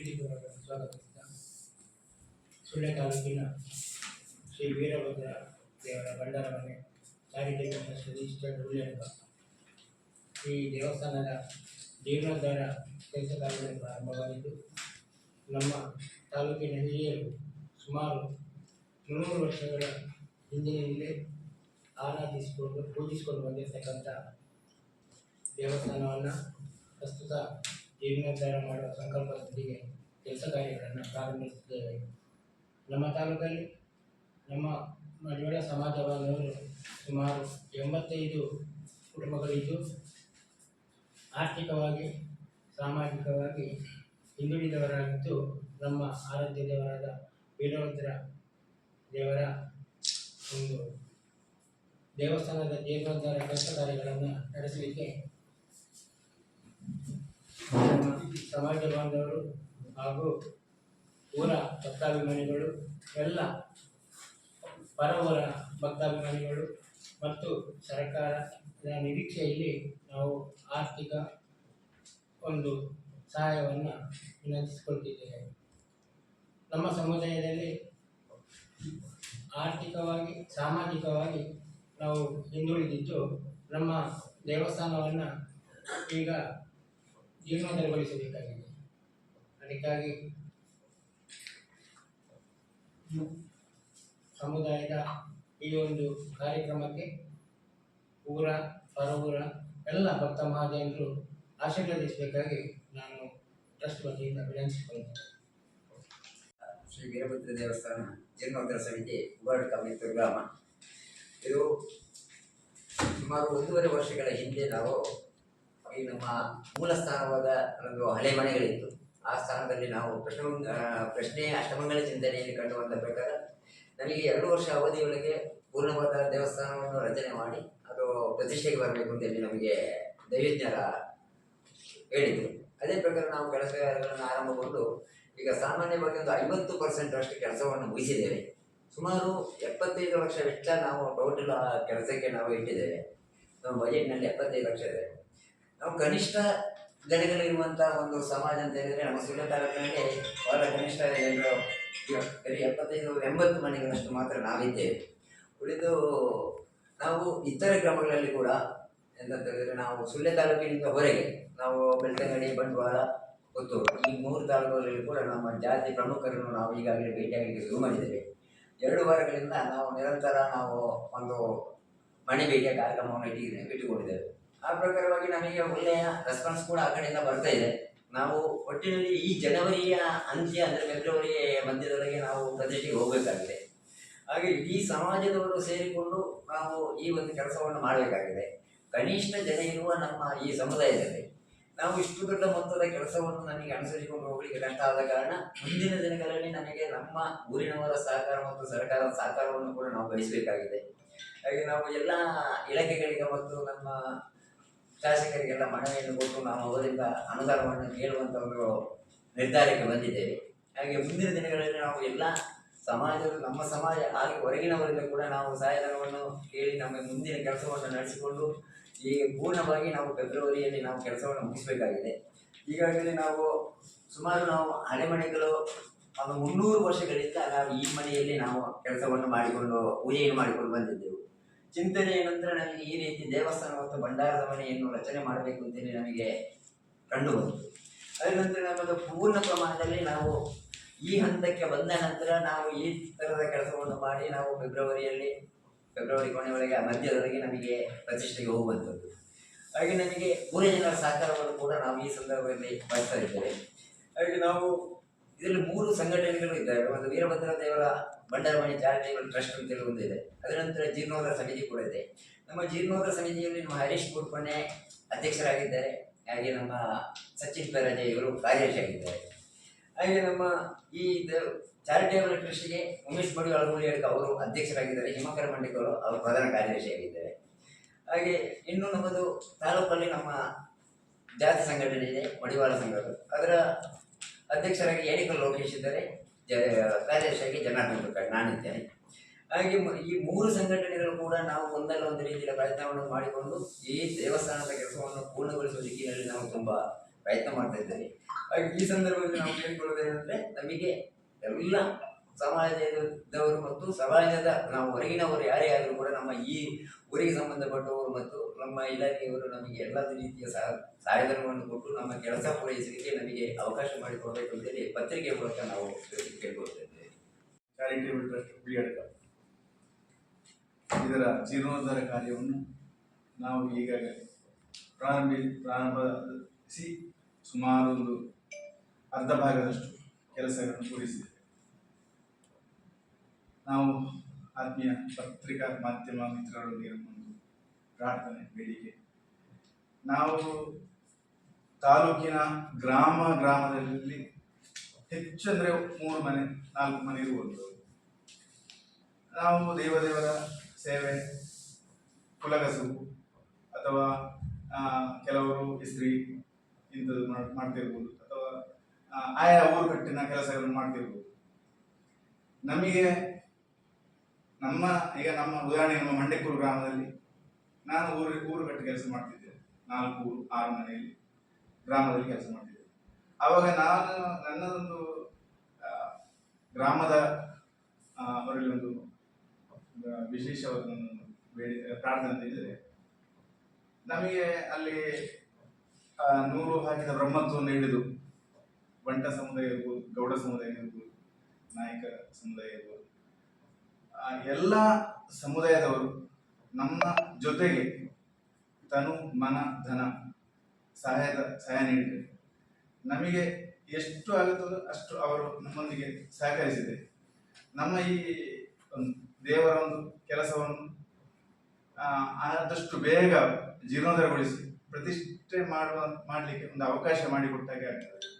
ಪ್ರೀತಿಪೂರ್ವಕ ಸ್ವಾಗತಿಸಿದ ಸುಳ್ಯ ತಾಲೂಕಿನ ಶ್ರೀ ವೀರಭದ್ರ ದೇವರ ಭಂಡಾರ ಮನೆ ಚಾರಿಟೇಬಲ್ ಟ್ರಸ್ಟ್ ಈ ದೇವಸ್ಥಾನದ ಜೀರ್ಣೋದ್ಧಾರ ಕೆಲಸ ಕಾರ್ಯಗಳು ಪ್ರಾರಂಭವಾಗಿದ್ದು, ನಮ್ಮ ತಾಲೂಕಿನ ಹಿರಿಯರು ಸುಮಾರು ಮುನ್ನೂರು ವರ್ಷಗಳ ಹಿಂದಿನಿಂದಲೇ ಆರಾಧಿಸಿಕೊಂಡು ಪೂಜಿಸಿಕೊಂಡು ಬಂದಿರತಕ್ಕಂಥ ದೇವಸ್ಥಾನವನ್ನು ಪ್ರಸ್ತುತ ಜೀರ್ಣೋದ್ಧಾರ ಮಾಡುವ ಸಂಕಲ್ಪದೊಂದಿಗೆ ಕೆಲಸ ಕಾರ್ಯಗಳನ್ನು ಪ್ರಾರಂಭಿಸುತ್ತೇವೆ ನಮ್ಮ ತಾಲೂಕಲ್ಲಿ ನಮ್ಮ ಮಡಿವಾಳ ಸಮಾಜ ಬಾಂಧವರು ಸುಮಾರು ಎಂಬತ್ತೈದು ಕುಟುಂಬಗಳಿದ್ದು, ಆರ್ಥಿಕವಾಗಿ, ಸಾಮಾಜಿಕವಾಗಿ ಹಿಂದುಳಿದವರಾಗಿದ್ದು, ನಮ್ಮ ಆರಾಧ್ಯ ದೇವರಾದ ವೀರಭದ್ರ ದೇವರ ಒಂದು ದೇವಸ್ಥಾನದ ಜೀರ್ಣೋದ್ಧಾರ ಕೆಲಸ ಕಾರ್ಯಗಳನ್ನು ನಡೆಸಲಿಕ್ಕೆ ಸಮಾಜ ಬಾಂಧವರು ಹಾಗೂ ಊರ ಭಕ್ತಾಭಿಮಾನಿಗಳು, ಎಲ್ಲ ಪರ ಊರ ಭಕ್ತಾಭಿಮಾನಿಗಳು ಮತ್ತು ಸರ್ಕಾರದ ನಿರೀಕ್ಷೆಯಲ್ಲಿ ನಾವು ಆರ್ಥಿಕ ಒಂದು ಸಹಾಯವನ್ನು ವಿನಂತಿಸಿಕೊಳ್ತಿದ್ದೇವೆ. ನಮ್ಮ ಸಮುದಾಯದಲ್ಲಿ ಆರ್ಥಿಕವಾಗಿ, ಸಾಮಾಜಿಕವಾಗಿ ನಾವು ಹಿಂದುಳಿದಿದ್ದು ನಮ್ಮ ದೇವಸ್ಥಾನವನ್ನು ಈಗ ಜೀರ್ಣೋದ್ಧಾರಗೊಳಿಸಬೇಕಾಗಿದೆ ಅದಕ್ಕಾಗಿ ಸಮುದಾಯದ ಈ ಒಂದು ಕಾರ್ಯಕ್ರಮಕ್ಕೆ ಊರ ಪರವೂರ ಎಲ್ಲ ಭಕ್ತ ಮಹಾಜನರು ಆಶೀರ್ವದಿಸಬೇಕಾಗಿ ನಾನು ಟ್ರಸ್ಟ್ ವತಿಯಿಂದ ವಿನಂತಿಸಿಕೊಳ್ಳುತ್ತೇನೆ. ಶ್ರೀ ವೀರಭದ್ರ ದೇವಸ್ಥಾನ ಜೀರ್ಣೋದ್ಧಾರ ಸಮಿತಿ ವರ್ಡ್ ಕಮಿತು ಗ್ರಾಮ. ಇದು ಸುಮಾರು ಒಂದೂವರೆ ವರ್ಷಗಳ ಹಿಂದೆ ನಾವು ಈ ನಮ್ಮ ಮೂಲ ಸ್ಥಾನವಾದ ಒಂದು ಹಳೆ ಮನೆಗಳಿತ್ತು. ಆ ಸ್ಥಾನದಲ್ಲಿ ನಾವು ಪ್ರಶ್ನೆ ಪ್ರಶ್ನೆ, ಅಷ್ಟಮಂಗಲ ಚಿಂತನೆಯಲ್ಲಿ ಕಂಡು ಬಂದ ಪ್ರಕಾರ ನಮಗೆ ಎರಡು ವರ್ಷ ಅವಧಿಯೊಳಗೆ ಪೂರ್ಣವಾದ ದೇವಸ್ಥಾನವನ್ನು ರಚನೆ ಮಾಡಿ ಅದು ಪ್ರತಿಷ್ಠೆಗೆ ಬರಬೇಕು ಅಂತೇಳಿ ನಮಗೆ ದೈವಜ್ಞರ ಹೇಳಿದರು. ಅದೇ ಪ್ರಕಾರ ನಾವು ಕೆಲಸ ಆರಂಭಗೊಂಡು ಈಗ ಸಾಮಾನ್ಯವಾಗಿ ಒಂದು ಐವತ್ತು ಪರ್ಸೆಂಟ್ ಅಷ್ಟು ಕೆಲಸವನ್ನು ಮುಗಿಸಿದ್ದೇವೆ. ಸುಮಾರು ಎಪ್ಪತ್ತೈದು ಲಕ್ಷ ವೆಚ್ಚ ನಾವು ಟೋಟಲ್ ಕೆಲಸಕ್ಕೆ ನಾವು ಇಟ್ಟಿದ್ದೇವೆ. ನಮ್ಮ ಬಜೆಟ್ನಲ್ಲಿ ಎಪ್ಪತ್ತೈದು ಲಕ್ಷ ಇದೆ. ನಾವು ಕನಿಷ್ಠ ಜನಗಳಿರುವಂಥ ಒಂದು ಸಮಾಜ ಅಂತ ಹೇಳಿದ್ರೆ ನಮ್ಮ ಸುಳ್ಯ ತಾಲೂಕಿನಲ್ಲಿ ಬಹಳ ಕನಿಷ್ಠ ಇವ- ಬರೀ ಎಪ್ಪತ್ತೈದು, ಎಂಬತ್ತು ಮನೆಗಳಷ್ಟು ಮಾತ್ರ ನಾವಿದ್ದೇವೆ. ಉಳಿದು ನಾವು ಇತರ ಗ್ರಾಮಗಳಲ್ಲಿ ಕೂಡ ಎಂತ ಹೇಳಿದ್ರೆ ನಾವು ಸುಳ್ಯ ತಾಲೂಕಿನಿಂದ ಹೊರಗೆ ನಾವು ಬೆಳ್ತಂಗಡಿ ಬಂಡವಾಳ ಪುತ್ತೂರು ಈ ಮೂರು ತಾಲೂಕುಗಳಲ್ಲಿ ಕೂಡ ನಮ್ಮ ಜಾತಿ ಪ್ರಮುಖರನ್ನು ನಾವು ಈಗಾಗಲೇ ಭೇಟಿಯಾಗಲಿಕ್ಕೆ ಶುರು ಮಾಡಿದ್ದೇವೆ. ಎರಡು ವಾರಗಳಿಂದ ನಾವು ನಿರಂತರ ನಾವು ಒಂದು ಮನೆ ಭೇಟಿಯ ಕಾರ್ಯಕ್ರಮವನ್ನು ಇಟ್ಟಿದ್ದೇವೆ, ಇಟ್ಟುಕೊಂಡಿದ್ದೇವೆ. ಆ ಪ್ರಕಾರವಾಗಿ ನಮಗೆ ಒಳ್ಳೆಯ ರೆಸ್ಪಾನ್ಸ್ ಕೂಡ ಆ ಕಡೆಯಿಂದ ಬರ್ತಾ ಇದೆ. ನಾವು ಒಟ್ಟಿನಲ್ಲಿ ಈ ಜನವರಿಯ ಅಂತ್ಯ ಅಂದರೆ ಫೆಬ್ರವರಿ ಮಧ್ಯದೊಳಗೆ ನಾವು ಪ್ರದೇಶಕ್ಕೆ ಹೋಗಬೇಕಾಗಿದೆ. ಹಾಗೆ ಈ ಸಮಾಜದವರು ಸೇರಿಕೊಂಡು ನಾವು ಈ ಒಂದು ಕೆಲಸವನ್ನು ಮಾಡಬೇಕಾಗಿದೆ. ಕನಿಷ್ಠ ಜನ ಇರುವ ನಮ್ಮ ಈ ಸಮುದಾಯದಲ್ಲಿ ನಾವು ಇಷ್ಟು ದೊಡ್ಡ ಮೊತ್ತದ ಕೆಲಸವನ್ನು ನಮಗೆ ಅನುಸರಿಸಿಕೊಂಡು ಹೋಗಲಿಕ್ಕೆ ಕಷ್ಟ ಆದ ಕಾರಣ ಮುಂದಿನ ದಿನಗಳಲ್ಲಿ ನಮಗೆ ನಮ್ಮ ಊರಿನವರ ಸಹಕಾರ ಮತ್ತು ಸರ್ಕಾರದ ಸಹಕಾರವನ್ನು ಕೂಡ ನಾವು ಬಯಸಬೇಕಾಗಿದೆ ಹಾಗೆ ನಾವು ಎಲ್ಲ ಇಲಾಖೆಗಳಿಗೆ ಮತ್ತು ನಮ್ಮ ಶಾಸಕರಿಗೆಲ್ಲ ಮನವಿಯನ್ನು ಕೊಟ್ಟು ನಾವು ಅವರಿಂದ ಅನುದಾನವನ್ನು ಕೇಳುವಂಥ ಒಂದು ನಿರ್ಧಾರಕ್ಕೆ ಬಂದಿದ್ದೇವೆ. ಹಾಗೆ ಮುಂದಿನ ದಿನಗಳಲ್ಲಿ ನಾವು ಎಲ್ಲ ಸಮಾಜದ ನಮ್ಮ ಸಮಾಜ ಹಾಗೆ ಹೊರಗಿನವರಿಂದ ಕೂಡ ನಾವು ಸಹಾಯಧನವನ್ನು ಕೇಳಿ ನಮ್ಮ ಮುಂದಿನ ಕೆಲಸವನ್ನು ನಡೆಸಿಕೊಂಡು ಈ ಪೂರ್ಣವಾಗಿ ನಾವು ಫೆಬ್ರವರಿಯಲ್ಲಿ ನಾವು ಕೆಲಸವನ್ನು ಮುಗಿಸಬೇಕಾಗಿದೆ. ಈಗಾಗಲೇ ನಾವು ಸುಮಾರು ನಾವು ಹಳೆ ಮನೆಗಳು ಒಂದು ಮುನ್ನೂರು ವರ್ಷಗಳಿಂದ ನಾವು ಈ ಮನೆಯಲ್ಲಿ ನಾವು ಕೆಲಸವನ್ನು ಮಾಡಿಕೊಂಡು, ಪೂಜೆಯನ್ನು ಮಾಡಿಕೊಂಡು ಬಂದಿದ್ದೆವು. ಚಿಂತನೆಯ ನಂತರ ನಮಗೆ ಈ ರೀತಿ ದೇವಸ್ಥಾನ ಮತ್ತು ಭಂಡಾರದ ಮನೆಯನ್ನು ರಚನೆ ಮಾಡಬೇಕು ಅಂತೇಳಿ ನಮಗೆ ಕಂಡು ಬಂತು. ಅದರ ನಂತರ ನಮ್ಮದು ಪೂರ್ಣ ಪ್ರಮಾಣದಲ್ಲಿ ನಾವು ಈ ಹಂತಕ್ಕೆ ಬಂದ ನಂತರ ನಾವು ಈ ಥರದ ಕೆಲಸವನ್ನು ಮಾಡಿ ನಾವು ಫೆಬ್ರವರಿಯಲ್ಲಿ, ಫೆಬ್ರವರಿ ಕೊನೆಯೊಳಗೆ ಆ ಮಧ್ಯದೊಳಗೆ ನಮಗೆ ಪ್ರತಿಷ್ಠೆಗೆ ಹೋಗುವಂಥದ್ದು ಹಾಗೆ ನಮಗೆ ಊರ ಜನರ ಸಹಕಾರವನ್ನು ಕೂಡ ನಾವು ಈ ಸಂದರ್ಭದಲ್ಲಿ ಬಳಸ್ತಾ ಇದ್ದೇವೆ. ಹಾಗೆ ನಾವು ಇದರಲ್ಲಿ ಮೂರು ಸಂಘಟನೆಗಳು ಇದ್ದಾವೆ. ಒಂದು ವೀರಭದ್ರ ದೇವರ ಬಂಡಾರವಾಣಿ ಚಾರಿಟೇಬಲ್ ಟ್ರಸ್ಟ್ ಅಂತೇಳಿ ಒಂದು ಇದೆ. ಅದರ ನಂತರ ಜೀರ್ಣೋದರ ಸಮಿತಿ ಕೂಡ ಇದೆ. ನಮ್ಮ ಜೀರ್ಣೋದರ ಸಮಿತಿಯಲ್ಲಿ ನಮ್ಮ ಹರೀಶ್ ಕುರ್ಪಣೆ ಅಧ್ಯಕ್ಷರಾಗಿದ್ದಾರೆ. ಹಾಗೆ ನಮ್ಮ ಸಚಿನ್ ಪೆರಾಜೆ ಇವರು ಕಾರ್ಯದರ್ಶಿಯಾಗಿದ್ದಾರೆ. ಹಾಗೆ ನಮ್ಮ ಈ ಚಾರಿಟೇಬಲ್ ಟ್ರಸ್ಟ್ಗೆ ಉಮೇಶ್ ಬಡಿ ಅಳಗುಳಿಯಡ್ಕ ಅವರು ಅಧ್ಯಕ್ಷರಾಗಿದ್ದಾರೆ. ಹಿಮಕರ ಮಂಡಿಕರು ಅವರು ಪ್ರಧಾನ ಕಾರ್ಯದರ್ಶಿಯಾಗಿದ್ದಾರೆ. ಹಾಗೆ ಇನ್ನು ನಮ್ಮದು ತಾಲೂಕಲ್ಲಿ ನಮ್ಮ ಜಾತಿ ಸಂಘಟನೆ ಇದೆ ಮಡಿವಾಳ ಸಂಘಗಳು ಅದರ ಅಧ್ಯಕ್ಷರಾಗಿ ಏಣಿಕಲ್ ಲೋಕೇಶ್ ಇದ್ದಾರೆ. ಜ, ಕಾರ್ಯದರ್ಶಿಯಾಗಿ ಜನಾರ್ದನ್ ಪ್ರಕಾಶ್ ನಾನಿದ್ದೇನೆ. ಹಾಗೆ ಈ ಮೂರು ಸಂಘಟನೆಗಳು ಕೂಡ ನಾವು ಒಂದಲ್ಲ ಒಂದು ರೀತಿಯ ಪ್ರಯತ್ನವನ್ನು ಮಾಡಿಕೊಂಡು ಈ ದೇವಸ್ಥಾನದ ಕೆಲಸವನ್ನು ಪೂರ್ಣಗೊಳಿಸುವ ದಿಕ್ಕಿನಲ್ಲಿ ನಾವು ತುಂಬ ಪ್ರಯತ್ನ ಮಾಡ್ತಾ ಇದ್ದೇವೆ. ಹಾಗೆ ಈ ಸಂದರ್ಭದಲ್ಲಿ ನಾವು ಕೇಳಿಕೊಳ್ಳೋದೇನೆಂದರೆ ನಮಗೆ ಎಲ್ಲ ಸಮಾಜದವರು ಮತ್ತು ಸಮಾಜದ ನಾವು ಹೊರಗಿನವರು ಯಾರೇ ಆದರೂ ಕೂಡ ನಮ್ಮ ಈ ಊರಿಗೆ ಸಂಬಂಧಪಟ್ಟವರು ಮತ್ತು ನಮ್ಮ ಇಲಾಖೆಯವರು ನಮಗೆ ಎಲ್ಲ ರೀತಿಯ ಸಹ ಸಹಾಯಧನವನ್ನು ಕೊಟ್ಟು ನಮ್ಮ ಕೆಲಸ ಪೂರೈಸಲಿಕ್ಕೆ ನಮಗೆ ಅವಕಾಶ ಮಾಡಿಕೊಡಬೇಕು ಅಂತೇಳಿ ಪತ್ರಿಕೆ ಮೂಲಕ ನಾವು ಕೇಳ್ಕೊಳ್ತೇವೆ ಚಾರಿಟೇಬಲ್ ಟ್ರಸ್ಟ್ ಇದರ ಜೀರ್ಣೋದ್ಧಾರ ಕಾರ್ಯವನ್ನು ನಾವು ಈಗಾಗಲೇ ಪ್ರಾರಂಭಿ ಪ್ರಾರಂಭಿಸಿ ಸುಮಾರು ಒಂದು ಅರ್ಧ ಭಾಗದಷ್ಟು ಕೆಲಸಗಳನ್ನು ಪೂರೈಸಿದೆ ನಾವು ಆತ್ಮೀಯ ಪತ್ರಿಕಾ ಮಾಧ್ಯಮ ಮಿತ್ರರೊಂದಿಗೆ ಪ್ರಾರ್ಥನೆ, ಬೇಡಿಕೆ. ನಾವು ತಾಲೂಕಿನ ಗ್ರಾಮ, ಗ್ರಾಮದಲ್ಲಿ ಹೆಚ್ಚು ಅಂದರೆ ಮೂರು ಮನೆ, ನಾಲ್ಕು ಮನೆ ಇರುವುದು ನಾವು ದೇವದೇವರ ಸೇವೆ, ಕುಲಗಸು ಅಥವಾ ಕೆಲವರು ಇಸ್ತ್ರಿ ಇಂಥದ್ದು ಮಾಡ್- ಮಾಡ್ತಿರ್ಬೋದು. ಅಥವಾ ಆಯಾ ಊರು ಕಟ್ಟಿನ ಕೆಲಸಗಳನ್ನು ಮಾಡ್ತಿರ್ಬೋದು. ನಮಗೆ ನಮ್ಮ, ಈಗ ನಮ್ಮ ಉದಾಹರಣೆ ನಮ್ಮ ಮಂಡೆಕೂರು ಗ್ರಾಮದಲ್ಲಿ ನಾನು ಊರು ಊರು ಕಟ್ಟಿ ಕೆಲಸ ಮಾಡ್ತಿದ್ದೆ. ನಾಲ್ಕು ಆರು ಮನೆಯಲ್ಲಿ ಗ್ರಾಮದಲ್ಲಿ ಕೆಲಸ ಮಾಡ್ತಿದ್ದೆ. ಅವಾಗ ನಾನು, ನನ್ನದೊಂದು ಗ್ರಾಮದ ಅವರಲ್ಲಿ ಒಂದು ವಿಶೇಷವಾದ ಬೇಡಿ, ಪ್ರಾರ್ಥನೆ ಅಂತ ಇದ್ರೆ ನಮಗೆ ಅಲ್ಲಿ ನೂರು ಹಾಕಿದ ಬ್ರಹ್ಮತ್ವವನ್ನು ಹಿಡಿದು ಬಂಟ ಸಮುದಾಯ ಇರ್ಬೋದು, ಗೌಡ ಸಮುದಾಯ ಇರ್ಬೋದು, ನಾಯಕ ಸಮುದಾಯ ಇರ್ಬೋದು ಎಲ್ಲ ಸಮುದಾಯದವರು ನಮ್ಮ ಜೊತೆಗೆ ತನು ಮನ, ಧನ, ಸಹಾಯದ ಸಹಾಯ ನೀಡಿದೆ. ನಮಗೆ ಎಷ್ಟು ಆಗುತ್ತದೆ ಅಷ್ಟು ಅವರು ನಮ್ಮೊಂದಿಗೆ ಸಹಕರಿಸಿದೆ. ನಮ್ಮ ಈ ದೇವರ ಒಂದು ಕೆಲಸವನ್ನು ಆದಷ್ಟು ಬೇಗ ಜೀರ್ಣೋದ್ಧಾರಗೊಳಿಸಿ ಪ್ರತಿಷ್ಠೆ ಮಾಡುವ, ಮಾಡಲಿಕ್ಕೆ ಒಂದು ಅವಕಾಶ ಮಾಡಿಕೊಟ್ಟಾಗೆ ಆಗ್ತದೆ.